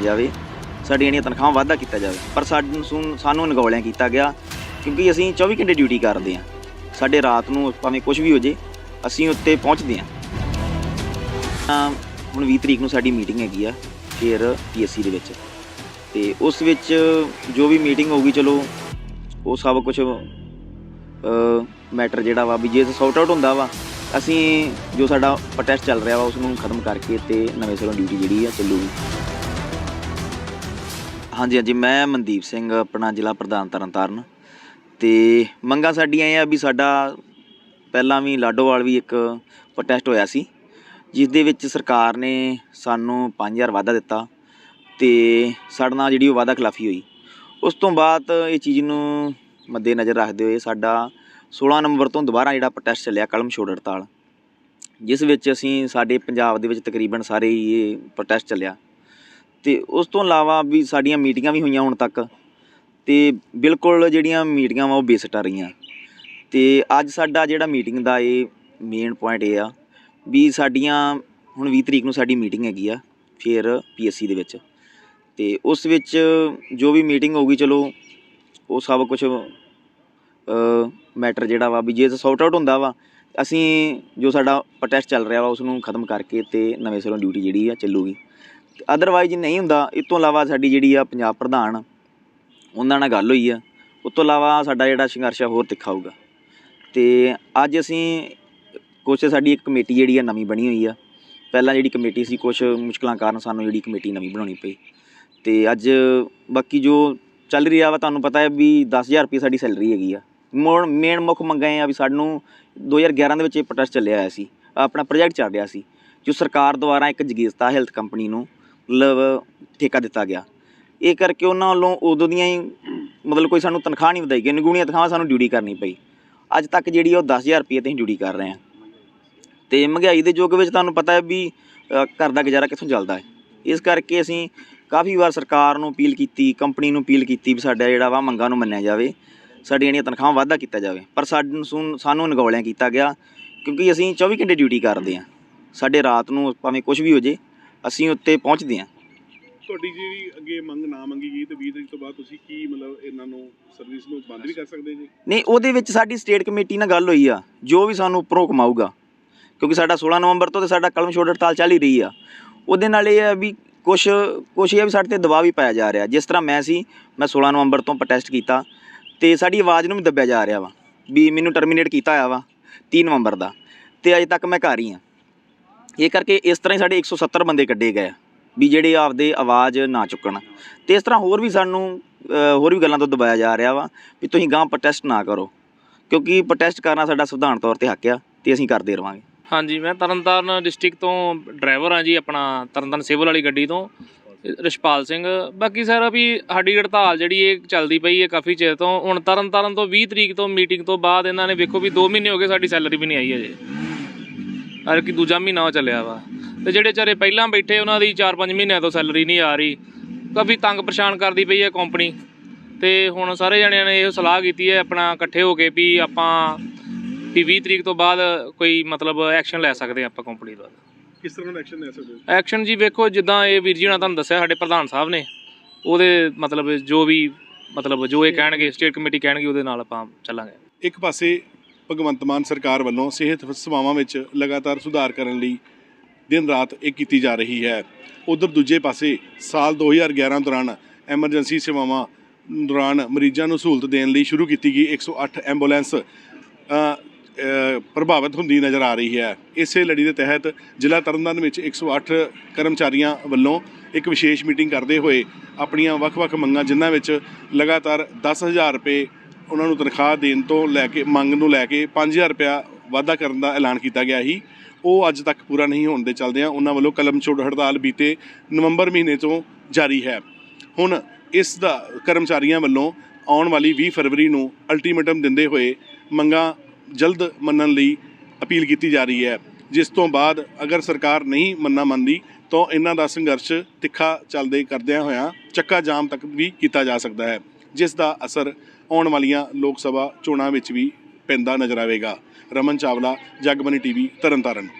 ਮੰਨਿਆ ਜਾਵੇ, ਸਾਡੀਆਂ ਜਿਹੜੀਆਂ ਤਨਖਾਹਾਂ ਵਾਧਾ ਕੀਤਾ ਜਾਵੇ, ਪਰ ਸਾਨੂੰ ਸਾਨੂੰ ਅਣਗੌਲਿਆਂ ਕੀਤਾ ਗਿਆ, ਕਿਉਂਕਿ ਅਸੀਂ 24 ਘੰਟੇ ਡਿਊਟੀ ਕਰਦੇ ਹਾਂ। ਸਾਡੇ ਰਾਤ ਨੂੰ ਭਾਵੇਂ ਕੁਝ ਵੀ ਹੋ ਜੇ, ਅਸੀਂ ਉੱਤੇ ਪਹੁੰਚਦੇ ਹਾਂ। ਤਾਂ ਹੁਣ 20 ਤਰੀਕ ਨੂੰ ਸਾਡੀ ਮੀਟਿੰਗ ਹੈਗੀ ਆ, ਫਿਰ ਪੀਐਸਸੀ ਦੇ ਵਿੱਚ। ਤੇ ਉਸ ਵਿੱਚ ਜੋ ਵੀ ਮੀਟਿੰਗ ਹੋਊਗੀ, ਚਲੋ, ਉਹ ਸਭ ਕੁਝ ਮੈਟਰ ਜਿਹੜਾ ਵਾ, ਵੀ ਜੇ ਸੌਟ ਆਊਟ ਹੁੰਦਾ ਵਾ, ਅਸੀਂ ਜੋ ਸਾਡਾ ਪ੍ਰੋਟੈਸਟ ਚੱਲ ਰਿਹਾ ਵਾ ਉਸ ਨੂੰ ਖਤਮ ਕਰਕੇ ਤੇ ਨਵੇਂ ਸਿਰੋਂ ਡਿਊਟੀ ਜਿਹੜੀ ਆ ਚੱਲੂਗੀ। ਹਾਂਜੀ ਹਾਂਜੀ, ਮੈਂ ਮਨਦੀਪ ਸਿੰਘ, ਆਪਣਾ ਜ਼ਿਲ੍ਹਾ ਪ੍ਰਧਾਨ ਤਰਨਤਾਰਨ। ਤੇ ਮੰਗਾਂ ਸਾਡੀਆਂ ਇਹ ਆ ਵੀ ਸਾਡਾ ਪਹਿਲਾਂ ਵੀ ਲਾਡੋਵਾਲ ਵੀ ਇੱਕ ਪ੍ਰੋਟੈਸਟ ਹੋਇਆ ਸੀ ਜਿਸ ਦੇ ਵਿੱਚ ਸਰਕਾਰ ਨੇ ਸਾਨੂੰ 5000 ਵਾਅਦਾ ਦਿੱਤਾ ਤੇ ਸਾਡੇ ਨਾਲ ਜਿਹੜੀ ਉਹ ਵਾਅਦਾ ਖਿਲਾਫੀ ਹੋਈ। ਉਸ ਤੋਂ ਬਾਅਦ ਇਹ ਚੀਜ਼ ਨੂੰ ਮੱਦੇ ਨਜ਼ਰ ਰੱਖਦੇ ਹੋਏ ਸਾਡਾ 16 ਨੰਬਰ ਤੋਂ ਦੁਬਾਰਾ ਜਿਹੜਾ ਪ੍ਰੋਟੈਸਟ ਚੱਲਿਆ ਕਲਮ ਛੋੜ ਹੜਤਾਲ, ਜਿਸ ਵਿੱਚ ਅਸੀਂ ਸਾਡੇ ਪੰਜਾਬ ਦੇ ਵਿੱਚ ਤਕਰੀਬਨ ਸਾਰੇ ਹੀ ਇਹ ਪ੍ਰੋਟੈਸਟ ਚੱਲਿਆ। ਅਤੇ ਉਸ ਤੋਂ ਇਲਾਵਾ ਵੀ ਸਾਡੀਆਂ ਮੀਟਿੰਗਾਂ ਵੀ ਹੋਈਆਂ ਹੁਣ ਤੱਕ ਅਤੇ ਬਿਲਕੁਲ ਜਿਹੜੀਆਂ ਮੀਟਿੰਗਾਂ ਵਾ ਉਹ ਬੇਸਟ ਆ ਰਹੀਆਂ। ਅਤੇ ਅੱਜ ਸਾਡਾ ਜਿਹੜਾ ਮੀਟਿੰਗ ਦਾ ਇਹ ਮੇਨ ਪੁਆਇੰਟ ਇਹ ਆ ਵੀ ਸਾਡੀਆਂ ਹੁਣ 20 ਤਰੀਕ ਨੂੰ ਸਾਡੀ ਮੀਟਿੰਗ ਹੈਗੀ ਆ ਫਿਰ ਪੀਐਸਸੀ ਦੇ ਵਿੱਚ। ਤੇ ਉਸ ਵਿੱਚ ਜੋ ਵੀ ਮੀਟਿੰਗ ਹੋਊਗੀ ਚਲੋ ਉਹ ਸਭ ਕੁਝ ਮੈਟਰ ਜਿਹੜਾ ਵਾ ਵੀ ਜੇ ਸੌਟ ਆਊਟ ਹੁੰਦਾ ਵਾ, ਅਸੀਂ ਜੋ ਸਾਡਾ ਪ੍ਰੋਟੈਸਟ ਚੱਲ ਰਿਹਾ ਵਾ ਉਸ ਨੂੰ ਖਤਮ ਕਰਕੇ ਤੇ ਨਵੇਂ ਸਿਰੋਂ ਡਿਊਟੀ ਜਿਹੜੀ ਆ ਚੱਲੂਗੀ। ਅਦਰਵਾਈਜ਼ ਨਹੀਂ ਹੁੰਦਾ। ਇਸ ਤੋਂ ਇਲਾਵਾ ਸਾਡੀ ਜਿਹੜੀ ਆ ਪੰਜਾਬ ਪ੍ਰਧਾਨ, ਉਹਨਾਂ ਨਾਲ ਗੱਲ ਹੋਈ ਆ। ਉਸ ਤੋਂ ਇਲਾਵਾ ਸਾਡਾ ਜਿਹੜਾ ਸੰਘਰਸ਼ ਆ ਹੋਰ ਤਿੱਖਾ ਹੋਊਗਾ। ਤੇ ਅੱਜ ਅਸੀਂ ਕੁਛ ਸਾਡੀ ਇੱਕ ਕਮੇਟੀ ਜਿਹੜੀ ਆ ਨਵੀਂ ਬਣੀ ਹੋਈ ਆ। ਪਹਿਲਾਂ ਜਿਹੜੀ ਕਮੇਟੀ ਸੀ, ਕੁਛ ਮੁਸ਼ਕਲਾਂ ਕਾਰਨ ਸਾਨੂੰ ਜਿਹੜੀ ਕਮੇਟੀ ਨਵੀਂ ਬਣਾਉਣੀ ਪਈ। ਤੇ ਅੱਜ ਬਾਕੀ ਜੋ ਚੱਲ ਰਿਹਾ ਵਾ, ਤੁਹਾਨੂੰ ਪਤਾ ਹੈ ਵੀ 10000 ਰੁਪਏ ਸਾਡੀ ਸੈਲਰੀ ਹੈਗੀ ਆ। ਮੋੜ, ਮੇਨ ਮੁੱਖ ਮੰਗਾਂ ਇਹ ਆ ਵੀ ਸਾਨੂੰ 2011 ਦੇ ਵਿੱਚ ਇਹ ਪ੍ਰੋਟੈਸਟ ਚੱਲਿਆ ਹੋਇਆ ਸੀ। ਆਪਣਾ ਪ੍ਰੋਜੈਕਟ ਚੱਲ ਰਿਹਾ ਸੀ, ਜੋ ਸਰਕਾਰ ਦੁਆਰਾ ਇੱਕ ਜਗੀਰਤਾ ਹੈਲਥ ਕੰਪਨੀ ਨੂੰ ਮਤਲਬ ਠੇਕਾ ਦਿੱਤਾ ਗਿਆ। ਇਹ ਕਰਕੇ ਉਹਨਾਂ ਵੱਲੋਂ ਉਦੋਂ ਦੀਆਂ ਹੀ ਮਤਲਬ ਕੋਈ ਸਾਨੂੰ ਤਨਖਾਹ ਨਹੀਂ ਵਧਾਈ ਗਈ। ਨਿਗੂਣੀਆਂ ਤਨਖਾਹਾਂ ਸਾਨੂੰ ਡਿਊਟੀ ਕਰਨੀ ਪਈ। ਅੱਜ ਤੱਕ ਜਿਹੜੀ ਆ ਉਹ 10000 ਰੁਪਏ ਤੇ ਅਸੀਂ ਡਿਊਟੀ ਕਰ ਰਹੇ ਹਾਂ। ਤੇ ਮਹਿੰਗਾਈ ਦੇ ਯੁੱਗ ਵਿੱਚ ਤੁਹਾਨੂੰ ਪਤਾ ਹੈ ਵੀ ਘਰ ਦਾ ਗੁਜ਼ਾਰਾ ਕਿੱਥੋਂ ਚੱਲਦਾ ਹੈ। ਇਸ ਕਰਕੇ ਅਸੀਂ ਕਾਫੀ ਵਾਰ ਸਰਕਾਰ ਨੂੰ ਅਪੀਲ ਕੀਤੀ, ਕੰਪਨੀ ਨੂੰ ਅਪੀਲ ਕੀਤੀ ਵੀ ਸਾਡਾ ਜਿਹੜਾ ਵਾ ਮੰਗਾਂ ਨੂੰ ਮੰਨਿਆ ਜਾਵੇ। ਸਾਡੀਆਂ ਜਿਹੜੀਆਂ ਤਨਖਾਹਾਂ ਵਾਧਾ ਕੀਤਾ ਜਾਵੇ। ਪਰ ਸਾਨੂੰ ਸਾਨੂੰ ਅਣਗੌਲਿਆਂ ਕੀਤਾ ਗਿਆ ਕਿਉਂਕਿ ਅਸੀਂ 24 ਘੰਟੇ ਡਿਊਟੀ ਕਰਦੇ ਹਾਂ। ਸਾਡੇ ਰਾਤ ਨੂੰ ਭਾਵੇਂ ਕੁਝ ਵੀ ਹੋ ਜੇ ਅਸੀਂ ਉੱਤੇ ਪਹੁੰਚਦੇ ਹਾਂ। ਤੁਹਾਡੀ ਜਿਹੜੀ ਅੱਗੇ ਮੰਗ ਨਾ ਮੰਗੀ ਗਈ ਤੇ 20 ਤਰੀਕ ਤੋਂ ਬਾਅਦ ਤੁਸੀਂ ਕੀ ਮਤਲਬ ਇਹਨਾਂ ਨੂੰ ਸਰਵਿਸ ਨੂੰ ਬੰਦ ਵੀ ਕਰ ਸਕਦੇ ਜੀ? ਨਹੀਂ ਉਹਦੇ ਵਿੱਚ ਸਾਡੀ ਸਟੇਟ ਕਮੇਟੀ ਨਾਲ ਗੱਲ ਹੋਈ ਆ। ਜੋ ਵੀ ਸਾਨੂੰ ਉੱਪਰੋਂ ਕਮਾਊਗਾ। ਕਿਉਂਕਿ ਸਾਡਾ 16 ਨਵੰਬਰ ਤੋਂ ਤੇ ਸਾਡਾ ਕਲਮ ਛੋੜ ਹੜਤਾਲ ਚੱਲ ਹੀ ਰਹੀ ਆ। ਉਹਦੇ ਨਾਲ ਇਹ ਆ ਵੀ ਕੁਛ ਕੁਛ ਇਹ ਵੀ ਸਾਡੇ ਤੇ ਦਬਾਅ ਵੀ ਪਾਇਆ ਜਾ ਰਿਹਾ। ਜਿਸ ਤਰ੍ਹਾਂ ਮੈਂ ਸੀ ਮੈਂ 16 ਨਵੰਬਰ ਤੋਂ ਪ੍ਰੋਟੈਸਟ ਕੀਤਾ ਤੇ ਸਾਡੀ ਆਵਾਜ਼ ਨੂੰ ਵੀ ਦੱਬਿਆ ਜਾ ਰਿਹਾ ਵਾ। ਵੀ ਮੈਨੂੰ ਟਰਮੀਨੇਟ ਕੀਤਾ ਹੋਇਆ ਵਾ 30 ਨਵੰਬਰ ਦਾ। ਤੇ ਅਜੇ ਤੱਕ ਮੈਂ ਘਰ ਹੀ ਆ। ਇਹ ਕਰਕੇ ਇਸ ਤਰ੍ਹਾਂ ਹੀ ਸਾਡੇ 170 ਬੰਦੇ ਕੱਢੇ ਗਏ ਆ, ਵੀ ਜਿਹੜੇ ਆਪਦੇ ਆਵਾਜ਼ ਨਾ ਚੁੱਕਣ। ਤੇ ਇਸ ਤਰ੍ਹਾਂ ਹੋਰ ਵੀ ਸਾਨੂੰ ਹੋਰ ਵੀ ਗੱਲਾਂ ਤੋਂ ਦਬਾਇਆ ਜਾ ਰਿਹਾ ਵਾ ਵੀ ਤੁਸੀਂ ਗਾਂ ਪ੍ਰੋਟੈਸਟ ਨਾ ਕਰੋ, ਕਿਉਂਕਿ ਪ੍ਰੋਟੈਸਟ ਕਰਨਾ ਸਾਡਾ ਸੰਵਿਧਾਨ ਤੌਰ ਤੇ ਹੱਕ ਆ ਤੇ ਅਸੀਂ ਕਰਦੇ ਰਵਾਂਗੇ। ਹਾਂਜੀ, ਮੈਂ ਤਰਨਤਾਰਨ ਡਿਸਟ੍ਰਿਕਟ ਤੋਂ ਡਰਾਈਵਰ ਹਾਂ ਜੀ ਆਪਣਾ, ਤਰਨਤਾਰਨ ਸਿਵਲ ਵਾਲੀ ਗੱਡੀ ਤੋਂ, ਰਿਸ਼ਪਾਲ ਸਿੰਘ। ਬਾਕੀ ਸਰ ਵੀ ਸਾਡੀ ਹੜਤਾਲ ਜਿਹੜੀ ਇਹ ਚੱਲਦੀ ਪਈ ਹੈ ਕਾਫੀ ਚਿਰ ਤੋਂ, ਹੁਣ ਤਰਨਤਾਰਨ ਤੋਂ 20 ਤਰੀਕ ਤੋਂ ਮੀਟਿੰਗ ਤੋਂ ਬਾਅਦ ਇਹਨਾਂ ਨੇ ਵੇਖੋ ਵੀ 2 ਮਹੀਨੇ ਹੋ ਗਏ ਸਾਡੀ ਸੈਲਰੀ ਵੀ ਨਹੀਂ ਆਈ ਅਜੇ। ਹਰ ਕਿ ਦੂਜਾ ਮਹੀਨਾ ਉਹ ਚੱਲਿਆ ਵਾ। ਤੇ ਜਿਹੜੇ ਚਾਰੇ ਪਹਿਲਾਂ ਬੈਠੇ ਉਹਨਾਂ ਦੀ 4-5 ਮਹੀਨਿਆਂ ਤੋਂ ਸੈਲਰੀ ਨਹੀਂ ਆ ਰਹੀ। ਕਾਫੀ ਤੰਗ ਪਰੇਸ਼ਾਨ ਕਰਦੀ ਪਈ ਹੈ ਕੰਪਨੀ ਤੇ ਹੁਣ ਸਾਰੇ ਜਣਿਆਂ ਨੇ ਇਹ ਸਲਾਹ ਕੀਤੀ ਹੈ ਆਪਣਾ ਇਕੱਠੇ ਹੋ ਕੇ ਵੀ ਆਪਾਂ ਵੀ 20 ਤਰੀਕ ਤੋਂ ਬਾਅਦ ਕੋਈ ਮਤਲਬ ਐਕਸ਼ਨ ਲੈ ਸਕਦੇ ਆਪਾਂ ਕੰਪਨੀ ਦਾ ਕਿਸ ਤਰ੍ਹਾਂ ਦਾ ਐਕਸ਼ਨ ਲੈ ਸਕਦੇ ਹੋ? ਐਕਸ਼ਨ ਜੀ ਵੇਖੋ ਜਿੱਦਾਂ ਇਹ ਵੀਰ ਜੀ ਨੇ ਤੁਹਾਨੂੰ ਦੱਸਿਆ ਸਾਡੇ ਪ੍ਰਧਾਨ ਸਾਹਿਬ ਨੇ ਉਹਦੇ ਮਤਲਬ ਜੋ ਵੀ ਮਤਲਬ ਜੋ ਇਹ ਕਹਿਣਗੇ ਸਟੇਟ ਕਮੇਟੀ ਕਹਿਣਗੇ ਉਹਦੇ ਨਾਲ ਆਪਾਂ ਚੱਲਾਂਗੇ। ਇੱਕ ਪਾਸੇ ਭਗਵੰਤ ਮਾਨ ਸਰਕਾਰ ਵੱਲੋਂ ਸਿਹਤ ਸੇਵਾਵਾਂ ਵਿੱਚ ਲਗਾਤਾਰ ਸੁਧਾਰ ਕਰਨ ਲਈ ਦਿਨ ਰਾਤ ਇਹ ਕੀਤੀ ਜਾ ਰਹੀ ਹੈ। ਉਧਰ ਦੂਜੇ ਪਾਸੇ ਸਾਲ 2011 ਦੌਰਾਨ ਐਮਰਜੈਂਸੀ ਸੇਵਾਵਾਂ ਦੌਰਾਨ ਮਰੀਜ਼ਾਂ ਨੂੰ ਸਹੂਲਤ ਦੇਣ ਲਈ ਸ਼ੁਰੂ ਕੀਤੀ ਗਈ 108 ਐਂਬੂਲੈਂਸ ਅ, ਅ, ਪ੍ਰਭਾਵਿਤ ਹੁੰਦੀ ਨਜ਼ਰ ਆ ਰਹੀ ਹੈ। ਇਸੇ ਲੜੀ ਦੇ ਤਹਿਤ ਜ਼ਿਲ੍ਹਾ ਤਰਨਤਾਰਨ ਵਿੱਚ 108 ਕਰਮਚਾਰੀਆਂ ਵੱਲੋਂ ਇੱਕ ਵਿਸ਼ੇਸ਼ ਮੀਟਿੰਗ ਕਰਦੇ ਹੋਏ ਆਪਣੀਆਂ ਵੱਖ-ਵੱਖ ਮੰਗਾਂ ਜਿਨ੍ਹਾਂ ਵਿੱਚ ਲਗਾਤਾਰ 10000 ਰੁਪਏ ਉਹਨਾਂ ਨੂੰ ਤਨਖਾਹ ਦੇਣ ਤੋਂ ਲੈ ਕੇ, ਮੰਗ ਨੂੰ ਲੈ ਕੇ 5000 ਰੁਪਇਆ ਵਾਧਾ ਕਰਨ ਦਾ ਐਲਾਨ ਕੀਤਾ ਗਿਆ ਸੀ। ਉਹ ਅੱਜ ਤੱਕ ਪੂਰਾ ਨਹੀਂ ਹੋਣ ਦੇ ਚੱਲਦਿਆਂ ਉਹਨਾਂ ਵੱਲੋਂ ਕਲਮ ਛੋੜ ਹੜਤਾਲ ਬੀਤੇ ਨਵੰਬਰ ਮਹੀਨੇ ਤੋਂ ਜਾਰੀ ਹੈ। ਹੁਣ ਇਸ ਦਾ ਕਰਮਚਾਰੀਆਂ ਵੱਲੋਂ ਆਉਣ ਵਾਲੀ 20 ਫਰਵਰੀ ਨੂੰ ਅਲਟੀਮੇਟਮ ਦਿੰਦੇ ਹੋਏ ਮੰਗਾਂ ਜਲਦ ਮੰਨਣ ਲਈ ਅਪੀਲ ਕੀਤੀ ਜਾ ਰਹੀ ਹੈ। ਜਿਸ ਤੋਂ ਬਾਅਦ ਅਗਰ ਸਰਕਾਰ ਨਹੀਂ ਮੰਨਾ ਮੰਨਦੀ, ਤਾਂ ਇਹਨਾਂ ਦਾ ਸੰਘਰਸ਼ ਤਿੱਖਾ ਚੱਲਦੇ ਕਰਦਿਆਂ ਹੋਇਆਂ ਚੱਕਾ ਜਾਮ ਤੱਕ ਵੀ ਕੀਤਾ ਜਾ ਸਕਦਾ ਹੈ। ਜਿਸ ਦਾ ਅਸਰ ਆਉਣ ਵਾਲੀਆਂ ਲੋਕ ਸਭਾ ਚੋਣਾਂ ਵਿੱਚ ਵੀ ਪੈਂਦਾ ਨਜ਼ਰ ਆਵੇਗਾ। ਰਮਨ ਚਾਵਲਾ ਜਗਬਨੀ ਟੀਵੀ, ਤਰਨਤਾਰਨ।